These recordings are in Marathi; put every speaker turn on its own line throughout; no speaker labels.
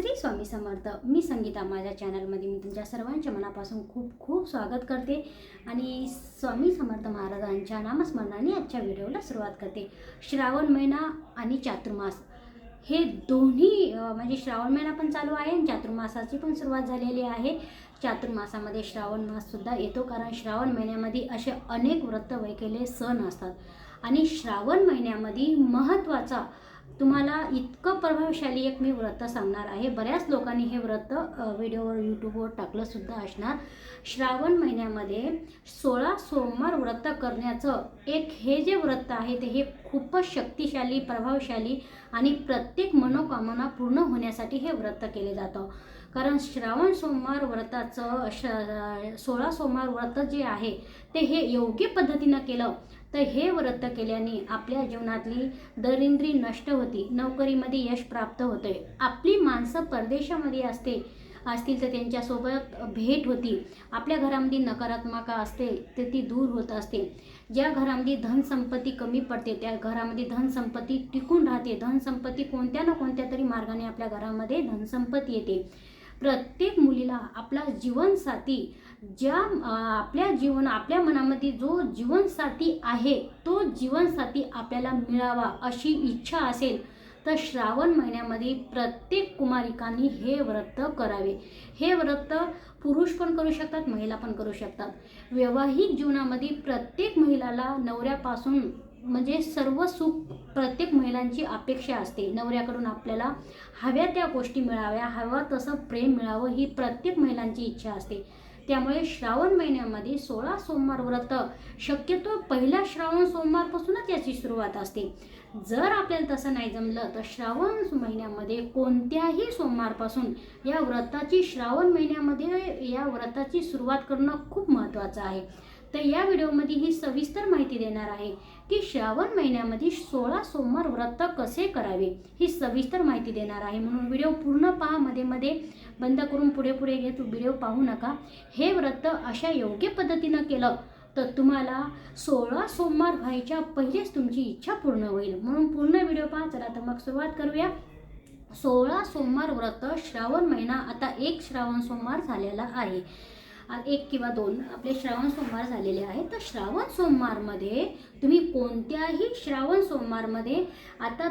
श्री स्वामी समर्थ मी संगीता माझ्या चॅनलमध्ये मी तुमच्या सर्वांच्या मनापासून खूप खूप स्वागत करते आणि स्वामी समर्थ महाराजांच्या नामस्मरणाने आजच्या व्हिडिओला सुरुवात करते. श्रावण महिना आणि चातुर्मास हे दोन्ही म्हणजे श्रावण महिना पण चालू आहे आणि चातुर्मासाची पण सुरुवात झालेली आहे. चातुर्मासामध्ये श्रावण माससुद्धा येतो कारण श्रावण महिन्यामध्ये असे अनेक व्रत वैकेले सण असतात. आणि श्रावण महिन्यामध्ये महत्त्वाचा तुम्हाला इतकं प्रभावशाली एक मी व्रत सांगणार आहे. बऱ्याच लोकांनी हे व्रत व्हिडिओवर यूट्यूबवर टाकलंसुद्धा असणार. श्रावण महिन्यामध्ये सोळा सोमवार व्रत करण्याचं एक हे जे व्रत आहे ते हे खूपच शक्तिशाली प्रभावशाली आणि प्रत्येक मनोकामना पूर्ण होण्यासाठी हे व्रत केले जातं. कारण श्रावण सोमवार व्रताचं श सोळा सोमवार व्रत जे आहे ते हे योग्य पद्धतीनं केलं तर हे व्रत केल्याने आपल्या जीवनातली दरिंद्री नष्ट होती. नोकरीमध्ये यश प्राप्त होते आपली माणसं परदेशामध्ये असते असतील तर त्यांच्यासोबत भेट होती. आपल्या घरामध्ये नकारात्मक असते तर ती दूर होत असते. ज्या घरामध्ये धनसंपत्ती कमी पडते त्या घरामध्ये धनसंपत्ती टिकून राहते. धनसंपत्ती कोणत्या ना कोणत्या तरी मार्गाने आपल्या घरामध्ये धनसंपत्ती येते. प्रत्येक मुलीला आपला जीवनसाथी ज्या आपल्या जीवन आपल्या मनामध्ये जो जीवनसाथी आहे तो जीवनसाथी आपल्याला मिळावा अशी इच्छा असेल तर श्रावण महिन्यामध्ये प्रत्येक कुमारिकांनी हे व्रत करावे. हे व्रत पुरुष पण करू शकतात महिला पण करू शकतात. वैवाहिक जीवनामध्ये प्रत्येक महिलाला नवऱ्यापासून म्हणजे सर्व सुख प्रत्येक महिलांची अपेक्षा असते. नवऱ्याकडून आपल्याला हव्या त्या गोष्टी मिळाव्या हवं तसं प्रेम मिळावं ही प्रत्येक महिलांची इच्छा असते. त्यामुळे श्रावण महिन्यामध्ये सोळा सोमवार व्रत शक्यतो पहिल्या श्रावण सोमवारपासूनच याची सुरुवात असते. जर आपल्याला तसं नाही जमलं तर श्रावण महिन्यामध्ये कोणत्याही सोमवारपासून या व्रताची श्रावण महिन्यामध्ये या व्रताची सुरुवात करणं खूप महत्त्वाचं आहे. तर या व्हिडिओमध्ये ही सविस्तर माहिती देणार आहे की श्रावण महिन्यामध्ये सोळा सोमवार व्रत कसे करावे ही सविस्तर माहिती देणार आहे. म्हणून व्हिडिओ पूर्ण पहा मध्ये मध्ये बंद करून पुढे पुढे घेत व्हिडिओ पाहू नका. हे व्रत अशा योग्य पद्धतीनं केलं तर तुम्हाला सोळा सोमवार व्हायच्या पहिलेच तुमची इच्छा पूर्ण होईल. म्हणून पूर्ण व्हिडिओ पहा. चला तर मग सुरुवात करूया. सोळा सोमवार व्रत श्रावण महिना आता एक श्रावण सोमवार झालेला आहे. एक किंवा दोन आपले श्रावण सोमवार झालेले आहेत. तर श्रावण सोमवारमध्ये तुम्ही कोणत्याही श्रावण सोमवारमध्ये आता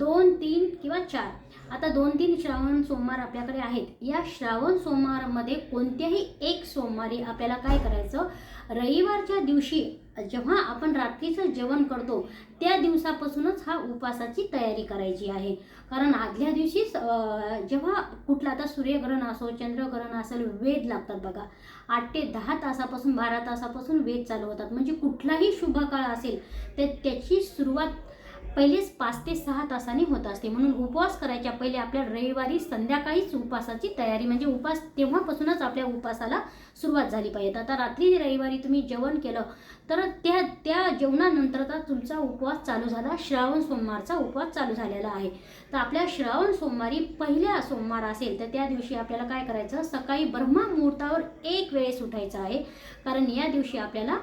दोन तीन किंवा चार आता दोन तीन श्रावण सोमवार आपल्याकडे आहेत. या श्रावण सोमवारमध्ये कोणत्याही एक सोमवारी आपल्याला काय करायचं? रविवारच्या दिवशी जेव्हा आपण रात्रीचं जेवण करतो त्या दिवसापासूनच हा उपासाची तयारी करायची आहे. कारण आदल्या दिवशीच जेव्हा कुठला आता सूर्यग्रहण असो चंद्रग्रहण असेल वेध लागतात बघा. आठ ते दहा तासापासून बारा तासापासून वेध चालू होतात. म्हणजे कुठलाही शुभ काळ असेल तर त्याची सुरुवात पहिलेच पाच ते सहा तासांनी होत असते. म्हणून उपवास करायच्या पहिले आपल्या रविवारी संध्याकाळीच उपासाची तयारी. म्हणजे उपास तेव्हापासूनच आपल्या उपासाला सुरुवात झाली पाहिजे. आता रात्री रविवारी तुम्ही जेवण केलं तर त्या त्या जेवणानंतरचा तुमचा उपवास चालू झाला. श्रावण सोमवारचा उपवास चालू झालेला आहे. तर आपल्या श्रावण सोमवारी पहिल्या सोमवार असेल तर त्या दिवशी आपल्याला काय करायचं? सकाळी ब्रह्मा मुहूर्तावर एक वेळेस उठायचं आहे. कारण या दिवशी आपल्याला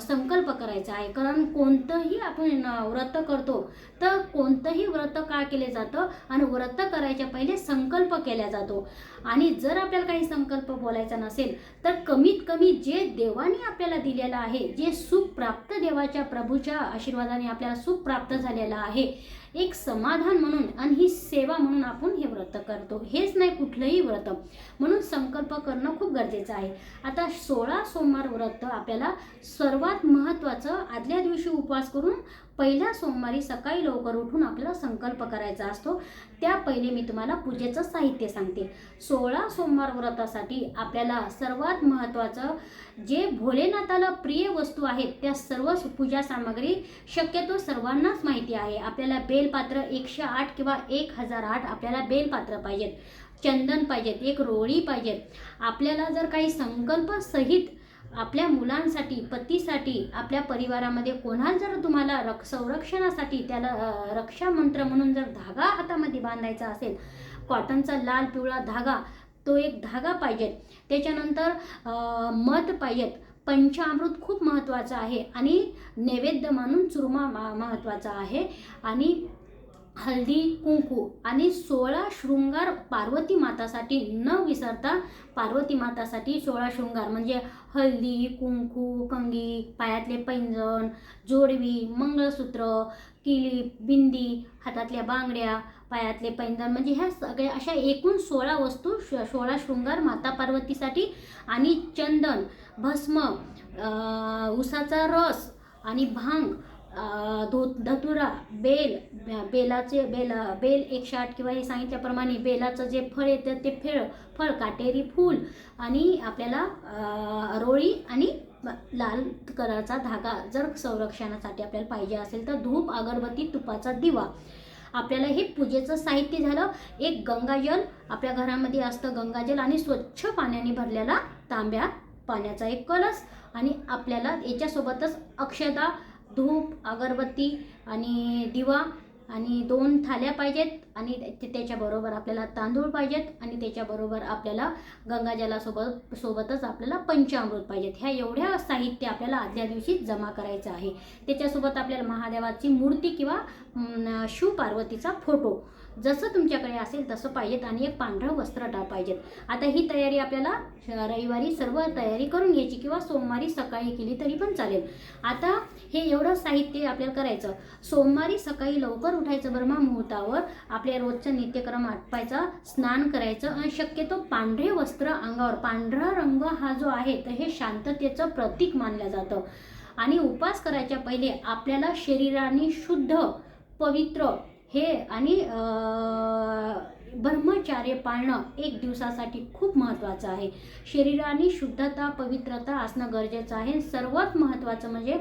संकल्प करायचा आहे. कारण कोणतंही आपण व्रत करतो तर कोणतंही व्रत का केले जातं? आणि व्रत करायच्या पहिले संकल्प केला जातो. आणि जर आपल्याला काही संकल्प बोलायचा नसेल तर कमीत कमी जे देवाने आपल्याला दिलेलं आहे जे सुख प्राप्त देवाच्या प्रभूच्या आशीर्वादाने आपल्याला सुख प्राप्त झालेलं आहे एक समाधान म्हणून आणि ही सेवा म्हणून आपण हे व्रत करतो. हेच नाही कुठलंही व्रत. म्हणून संकल्प करणं खूप गरजेचं आहे. आता सोळा सोमवार व्रत आपल्याला सर्वात महत्त्वाचं आदल्या दिवशी उपवास करून पहिल्या सोमवारी सकाळी लवकर उठून आपल्याला संकल्प करायचा असतो. त्या पहिले मी तुम्हाला पूजेचं साहित्य सांगते. सोळा सोमवार व्रतासाठी आपल्याला सर्वात महत्त्वाचं जे भोलेनाथाला प्रिय वस्तू आहेत त्या सर्व पूजा सामग्री शक्यतो सर्वांनाच माहिती आहे. आपल्याला बेलपात्र एकशे आठ किंवा एक हजार आठ आपल्याला बेलपात्र पाहिजेत. चंदन पाहिजेत एक रोळी पाहिजेत. आपल्याला जर काही संकल्प सहित आपल्या मुलांसाठी पतीसाठी आपल्या परिवारामध्ये कोणाला जर तुम्हाला रक संरक्षणासाठी त्याला रक्षा मंत्र म्हणून जर धागा हातामध्ये बांधायचा असेल कॉटनचा लाल पिवळा धागा तो एक धागा पाहिजेत त्याच्यानंतर मध पाहिजेत पंचामृत खूप महत्त्वाचं आहे आणि नैवेद्य म्हणून चुरमा मा- महत्त्वाचा आहे. आणि हळदी कुंकू आणि सोळा शृंगार पार्वती मातासाठी न विसरता पार्वती मातासाठी सोळा शृंगार म्हणजे हळदी कुंकू कंगी पायातले पैंजण जोडवी मंगळसूत्र किलीप बिंदी हातातल्या बांगड्या पायातले पैंजण म्हणजे ह्या सगळ्या अशा एकूण सोळा वस्तू श- सोळा शृंगार माता पार्वतीसाठी आणि चंदन भस्म उसाचा रस आणि भांग धो धतुरा बेल बेलाचे बेल बेल एकशे आठ किंवा हे सांगितल्याप्रमाणे बेलाचं जे फळ येतं ते फळ फळ काटेरी फूल आणि आपल्याला रोळी आणि लाल कलरचा धागा जर संरक्षणासाठी आपल्याला पाहिजे असेल तर धूप अगरबत्ती तुपाचा दिवा. आपल्याला हे पूजेचं साहित्य झालं. एक गंगाजल आपल्या घरामध्ये असतं. गंगाजल आणि स्वच्छ पाण्याने भरलेला तांब्या पाण्याचा एक कलस आणि आपल्याला याच्यासोबतच अक्षदा धूप अगरबत्ती आणि दिवा आणि दोन थाल्या पाहिजेत आणि ते- त्याच्याबरोबर आपल्याला तांदूळ पाहिजेत आणि त्याच्याबरोबर आपल्याला गंगाजलासोबत सोबतच आपल्याला पंचामृत पाहिजेत. ह्या एवढ्या साहित्य आपल्याला आदल्या दिवशी जमा करायचं आहे. त्याच्यासोबत आपल्याला महादेवाची मूर्ती किंवा शिवपार्वतीचा फोटो जसं तुमच्याकडे असेल तसं पाहिजेत आणि एक पांढरं वस्त्र टा पाहिजेत. आता ही तयारी आपल्याला रविवारी सर्व तयारी करून घ्यायची किंवा सोमवारी सकाळी केली तरी पण चालेल. आता हे एवढं साहित्य आपल्याला करायचं. सोमवारी सकाळी लवकर उठायचं ब्रह्मा मुहूर्तावर. आपल्या रोजचं नित्यक्रम आटपायचा स्नान करायचं आणि शक्यतो पांढरे वस्त्र अंगावर पांढरा रंग हा जो आहे तर हे शांततेचं प्रतीक मानलं जातं. आणि उपास करायच्या पहिले आपल्याला शरीराने शुद्ध पवित्र हे आणि ब्रह्मचार्य पाळणं एक दिवसासाठी खूप महत्त्वाचं आहे. शरीराने शुद्धता पवित्रता असणं गरजेचं आहे. सर्वात महत्त्वाचं म्हणजे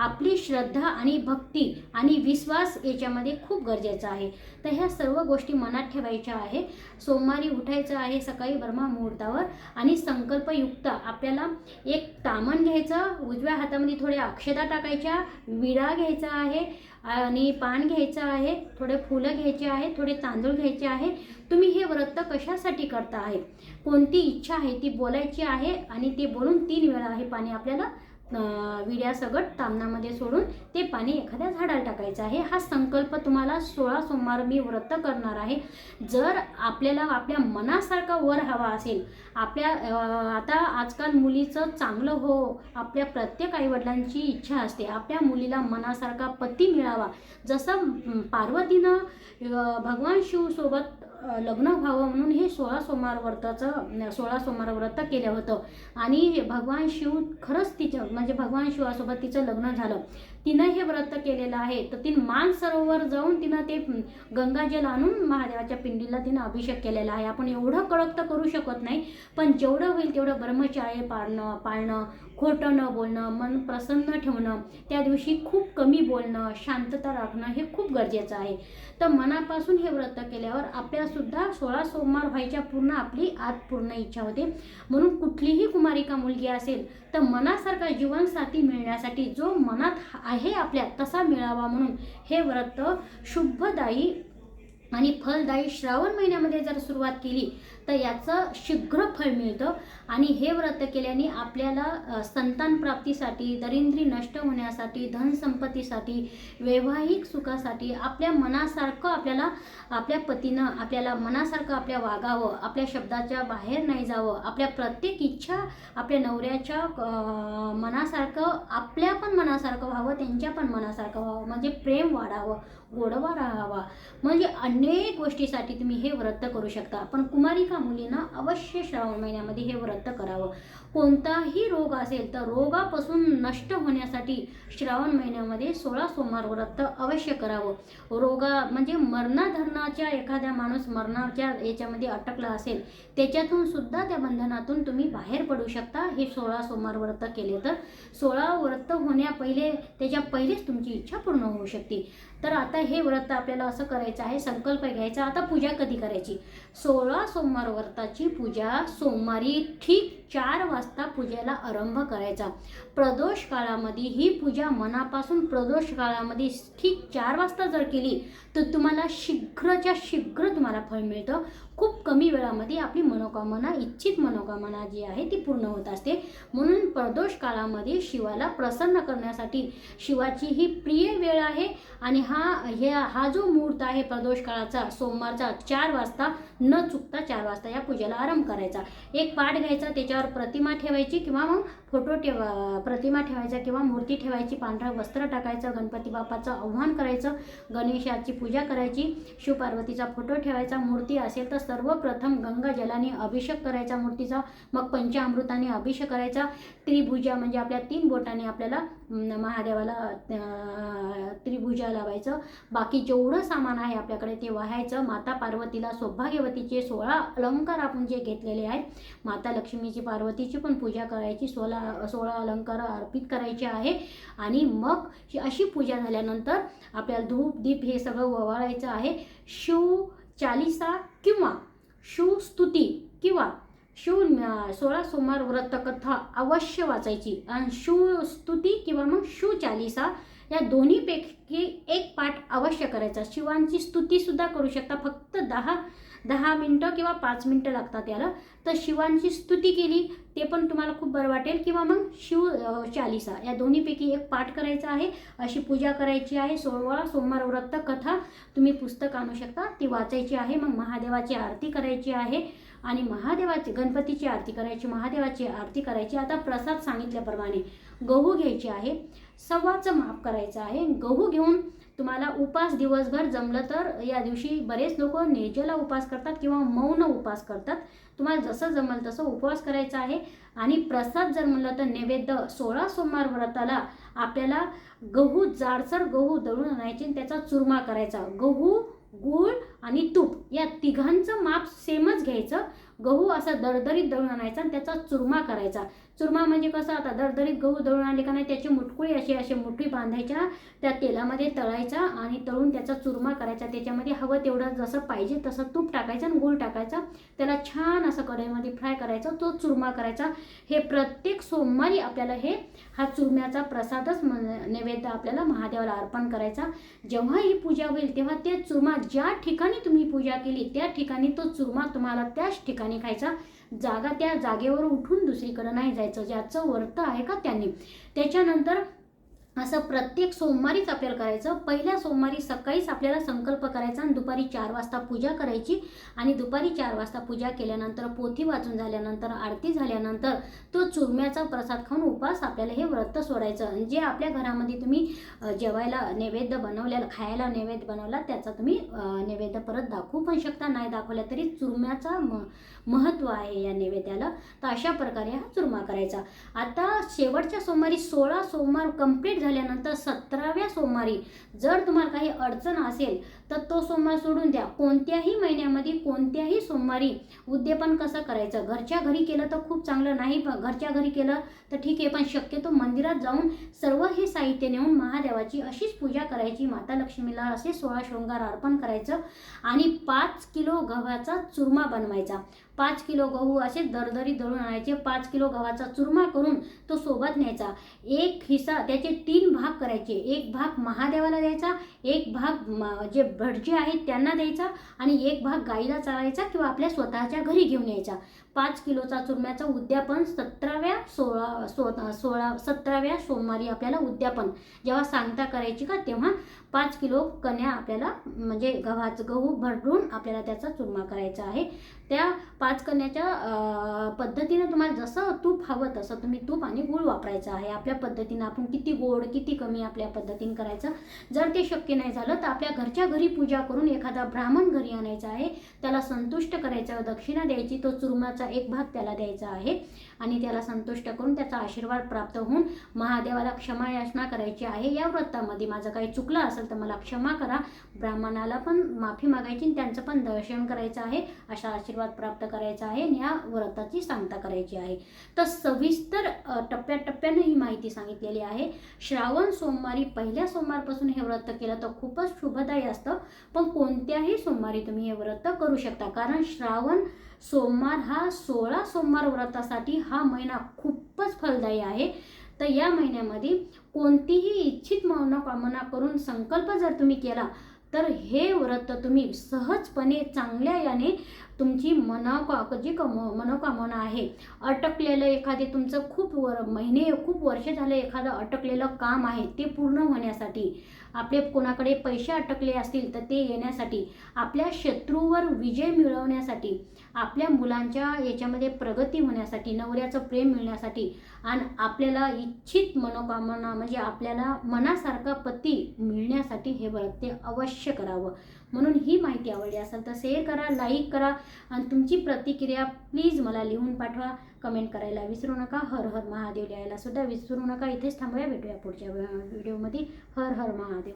आपली श्रद्धा आणि भक्ती आणि विश्वास याच्यामध्ये खूप गरजेचं आहे. तर ह्या सर्व गोष्टी मनात ठेवायच्या आहे. सोमवारी उठायचं आहे सकाळी ब्रह्मा मुहूर्तावर आणि संकल्पयुक्त आपल्याला एक तामण घ्यायचं उजव्या हातामध्ये थोड्या अक्षता टाकायच्या विडा घ्यायचा आहे आणि पान घ्यायचं आहे थोडे फुलं घ्यायचे आहे थोडे तांदूळ घ्यायचे आहे. तुम्ही हे व्रत कशासाठी करता आहे? कोणती इच्छा आहे ती बोलायची आहे आणि ते बोलून तीन वेळा हे पाणी आपल्याला अं, विड्यासकट तामणामध्ये सोडून ते पाणी एखाद्या झाडाला टाकायचं आहे. हा संकल्प तुम्हाला सोळा सोमवार मी व्रत करणार आहे. जर आपल्याला आपल्या मनासारखा वर हवा असेल आपल्या आता आजकाल मुलीचं चांगलं हो आपल्या प्रत्येक आईवडिलांची इच्छा असते. आपल्या मुलीला मनासारखा पती मिळावा. जसं पार्वतीनं भगवान शिवसोबत लग्न व्हावं म्हणून हे सोळा सोमवार व्रताचं सोळा सोमवार व्रत केलं होतं. आणि भगवान शिव खरंच तिचं म्हणजे भगवान शिवासोबत तिचं लग्न झालं. तिनं हे व्रत केलेलं आहे. तर तिनं मान सरोवर जाऊन तिनं ते गंगाजल आणून महादेवाच्या पिंडीला तिनं अभिषेक केलेला आहे. आपण एवढं कडक तर करू शकत नाही पण जेवढं होईल तेवढं ब्रह्मचार्य पाळणं पाळणं खोटं न बोलणं मन प्रसन्न ठेवणं त्या दिवशी खूप कमी बोलणं शांतता राखणं हे खूप गरजेचं आहे. तर मनापासून हे व्रत केल्यावर आपल्यासुद्धा सोळा सोमवार व्हायच्या पूर्ण आपली आत पूर्ण इच्छा होते. म्हणून कुठलीही कुमारिका मुलगी असेल तर मनासारखा जीवनसाथी मिळण्यासाठी जो मनात आहे आपल्या तसा मिळावा म्हणून हे व्रत शुभदायी आणि फलदायी श्रावण महिन्यामध्ये जर सुरुवात केली तर याचं शीघ्र फळ मिळतं. आणि हे व्रत केल्याने आपल्याला संतान प्राप्तीसाठी दरिद्री नष्ट होण्यासाठी धनसंपत्तीसाठी वैवाहिक सुखासाठी आपल्या मनासारखं आपल्याला आपल्या पतीनं आपल्याला मनासारखं आपल्या वागावं आपल्या शब्दाच्या बाहेर नाही जावं आपल्या प्रत्येक इच्छा आपल्या नवऱ्याच्या मनासारखं आपल्या पण मनासारखं व्हावं त्यांच्या पण मनासारखं व्हावं. म्हणजे प्रेम वाढावं गोडवा राहावा. म्हणजे अनेक गोष्टीसाठी तुम्ही हे व्रत करू शकता. पण कुमारिका मुलींना अवश्य श्रावण महिन्यामध्ये हे व्रत करावं. कोणताही रोग असेल तर रोगापासून नष्ट होण्यासाठी श्रावण महिन्यामध्ये सोळा सोमवार व्रत अवश्य करावं. रोगा म्हणजे मरणाधरणाच्या एखाद्या माणूस मरणाच्या याच्यामध्ये अटकला असेल त्याच्यातून सुद्धा त्या बंधनातून तुम्ही बाहेर पडू शकता. हे सोळा सोमवार व्रत केले तर सोळा व्रत होण्या पहिले त्याच्या पहिलेच तुमची इच्छा पूर्ण होऊ शकते. तर आता हे व्रत आपल्याला असं करायचं आहे संकल्प घ्यायचा. आता पूजा कधी करायची? सोळा सोमवार व्रताची पूजा सोमवारी ठीक चार वाजता पूजेला आरंभ करायचा. प्रदोष काळामध्ये ही पूजा मनापासून प्रदोष काळामध्ये ठीक चार वाजता जर केली तर तुम्हाला शीघ्रच्या शीघ्र तुम्हाला फळ मिळतं. खूप कमी वेळामध्ये आपली मनोकामना इच्छित मनोकामना जी आहे ती पूर्ण होत असते. म्हणून प्रदोष काळामध्ये शिवाला प्रसन्न करण्यासाठी शिवाची ही प्रिय वेळ आहे. आणि हा हे हा जो मुहूर्त आहे प्रदोष काळाचा सोमवारचा चार वाजता न चुकता चार वाजता या पूजेला आरंभ करायचा. एक पाठ घ्यायचा त्याच्यावर प्रतिमा ठेवायची किंवा मग फोटो ठेवा प्रतिमा ठेवायचा किंवा मूर्ती ठेवायची पांढरा वस्त्र टाकायचं गणपती बाप्पाचं आव्हान करायचं गणेशाची पूजा करायची शिवपार्वतीचा फोटो ठेवायचा मूर्ती असेल तर सर्वप्रथम गंगा जलाने अभिषेक करायचा मूर्तीचा मग पंचामृताने अभिषेक करायचा त्रिभुजा म्हणजे आपल्या तीन बोटाने आपल्याला महादेवाला त्रिभुजा लावायचं बाकी जेवढं सामान आहे आपल्याकडे ते वाहायचं माता पार्वतीला सौभाग्यवतीचे सोळा अलंकार आपण जे घेतलेले आहेत माता लक्ष्मीची पार्वतीची पण पूजा करायची सोळा सोळा अलंकार अर्पित करायचे आहे. आणि मग ही अशी पूजा झाल्यानंतर आपल्याला धूप दीप हे सगळं ववाळायचं आहे. शिव चालिसा किंवा शिवस्तुती किंवा शिव सोळा सोमवार व्रतकथा अवश्य वाचायची. आणि शिवस्तुती किंवा मग शिव चालिसा या दोन्हीपैकी एक पाठ अवश्य करायचा. शिवांची स्तुतीसुद्धा करू शकता. फक्त दहा दहा मिनटं किंवा पाच मिनटं लागतात याला. तर शिवांची स्तुती केली ते पण तुम्हाला खूप बरं वाटेल. किंवा मग शिव चालिसा या दोन्हीपैकी एक पाठ करायचा आहे. अशी पूजा करायची आहे. सोमवार सोमवार व्रत कथा तुम्ही पुस्तक आणू शकता. ती वाचायची आहे. मग महादेवाची आरती करायची आहे. आणि महादेवाची गणपतीची आरती करायची महादेवाची आरती करायची. आता प्रसाद सांगितल्याप्रमाणे गहू घ्यायची आहे. सव्वाचं माप करायचं आहे. गहू घेऊन तुम्हाला उपास दिवसभर जमलं तर या दिवशी बरेच लोक निर्जला उपास करतात किंवा मौन उपास करतात. तुम्हाला जसं जमल तसं उपवास करायचा आहे. आणि प्रसाद जर म्हणलं तर नैवेद्य सोळा सोमवार व्रताला आपल्याला गहू जाडसर गहू दळून आणायचे आणि त्याचा चुरमा करायचा. गहू गूळ आणि तूप या तिघांचं माप सेमच घ्यायचं. गहू असा दरदरीत दळून आणायचा आणि त्याचा चुरमा करायचा. चुरमा म्हणजे कसं? आता दरदरीत गहू दळून आणले का नाही? त्याची मुटकुळी अशी अशी मुठी बांधायच्या त्या तेलामध्ये तळायचा आणि तळून त्याचा चुरमा करायचा. त्याच्यामध्ये हवं तेवढं जसं पाहिजे तसं तूप टाकायचं आणि गूळ टाकायचा. त्याला छान असं कढईमध्ये फ्राय करायचा तो चुरमा करायचा. हे प्रत्येक सोमवारी आपल्याला हे हा चुरम्याचा प्रसादच म नैवेद्य आपल्याला महादेवाला अर्पण करायचा. जेव्हा ही पूजा होईल तेव्हा ते चुरमा ज्या ठिकाणी तुम्ही पूजा केली त्या ठिकाणी तो चुरमा तुम्हाला त्याच ठिकाणी खायचा. जागा त्या जागेवर उठून दुसरीकडे नाही जायचं. ज्याचं वर्त आहे का त्यांनी. त्याच्यानंतर असं प्रत्येक सोमवारीच आपल्याला करायचं. पहिल्या सोमवारी सकाळीच आपल्याला संकल्प करायचा आणि दुपारी चार वाजता पूजा करायची. आणि दुपारी चार वाजता पूजा केल्यानंतर पोथी वाचून झाल्यानंतर आरती झाल्यानंतर तो चुरम्याचा प्रसाद खाऊन उपास आपल्याला हे व्रत सोडायचं. आणि जे आपल्या घरामध्ये तुम्ही जेवायला नैवेद्य बनवलेला खायला नैवेद्य बनवला त्याचा तुम्ही नैवेद्य परत दाखवू पण शकता. नाही दाखवला तरी चुरम्याचा म महत्त्व आहे या नैवेद्याला. तर अशा प्रकारे हा चुरमा करायचा. आता शेवटच्या सोमवारी सोळा सोमवार कंप्लीट झाल्यानंतर सतराव्या सोमवारी जर तुम्हाला काही अडचण असेल तर तो सोमवार सोडून द्या. कोणत्याही महिन्यामध्ये कोणत्याही सोमवारी उद्यापन कसं करायचं? घरच्या घरी केलं तर खूप चांगलं नाही पण घरच्या घरी केलं तर ठीक आहे पण शक्यतो मंदिरात जाऊन सर्व हे साहित्य नेऊन महादेवाची अशीच पूजा करायची माता लक्ष्मीला असे सोळा शृंगार अर्पण करायचं आणि पाच किलो गव्हाचा चुरमा बनवायचा. पाच किलो गहू असे दरदरी दळून आणायचे पाच किलो गव्हाचा चुरमा करून तो सोबत न्यायचा. एक हिस्सा त्याचे तीन भाग करायचे. एक भाग महादेवाला द्यायचा एक भाग जे भटजी आहेत त्यांना द्यायचा आणि एक भाग गाईला चालायचा किंवा आपल्या स्वतःच्या घरी घेऊन यायचा. पाच किलोचा चुरम्याचं उद्यापन सतराव्या सोळा सो सोळा सतराव्या सोमवारी आपल्याला उद्यापन. जेव्हा सांगता करायची का तेव्हा पाच किलो कण्या आपल्याला म्हणजे गव्हाचं गहू भरडून आपल्याला त्याचा चुरमा करायचा आहे. त्या पाच कण्याच्या पद्धतीनं तुम्हाला जसं तूप हवं तसं तुम्ही तूप आणि गूळ वापरायचं आहे. आपल्या पद्धतीनं आपण किती गोड किती कमी आपल्या पद्धतीनं करायचं. जर ते शक्य नाही झालं तर आपल्या घरच्या घरी पूजा करून एखादा ब्राह्मण घरी आणायचा आहे त्याला संतुष्ट करायचं दक्षिणा द्यायची तो चुरमाचा एक भाग त्याला द्यायचा आहे आणि त्याला संतुष्ट करून त्याचा आशीर्वाद प्राप्त होऊन महादेवाला क्षमा याचना करायची आहे. या व्रतामध्ये माझं काही चुकलं असेल तर मला क्षमा करा. ब्राह्मणाला पण माफी मागायची आणि त्यांचं पण दर्शन करायचं आहे अशा आशीर्वाद प्राप्त करायचा आहे आणि या व्रताची सांगता करायची आहे. तर सविस्तर टप्प्याटप्प्यानं ही माहिती सांगितलेली आहे. श्रावण सोमवारी पहिल्या सोमवारपासून हे व्रत केलं तर खूपच शुभदायी असतं. पण कोणत्याही सोमवारी तुम्ही हे व्रत करू शकता. कारण श्रावण सोमवार हा सोळा सोमवार व्रतासाठी हा महिना खूपच फलदायी आहे. तर या महिन्यामध्ये कोणतीही इच्छित मनोकामना करून संकल्प जर तुम्ही केला तर हे व्रत तुम्ही सहजपणे चांगल्या याने तुमची मनोका जी कम मनोकामना आहे अटकलेलं एखादे तुमचं खूप वर महिने खूप वर्ष झाले एखादं अटकलेलं काम आहे ते पूर्ण होण्यासाठी आपले कोणाकडे पैसे अटकले असतील तर ते येण्यासाठी आपल्या शत्रूवर विजय मिळवण्यासाठी आपल्या मुलांच्या याच्यामध्ये प्रगती होण्यासाठी नवऱ्याचं प्रेम मिळण्यासाठी आणि आपल्याला इच्छित मनोकामना म्हणजे आपल्याला मनासारखा पती मिळण्यासाठी हे व्रत ते अवश्य करावं. म्हणून ही माहिती आवडली असेल तर शेअर करा लाईक करा आणि तुमची प्रतिक्रिया प्लीज मला लिहून पाठवा. कमेंट करायला विसरू नका. हर हर महादेव लिहायला सुद्धा विसरू नका. इथेच थांबूया. भेटूया पुढच्या व्हिडिओमध्ये. हर हर महादेव.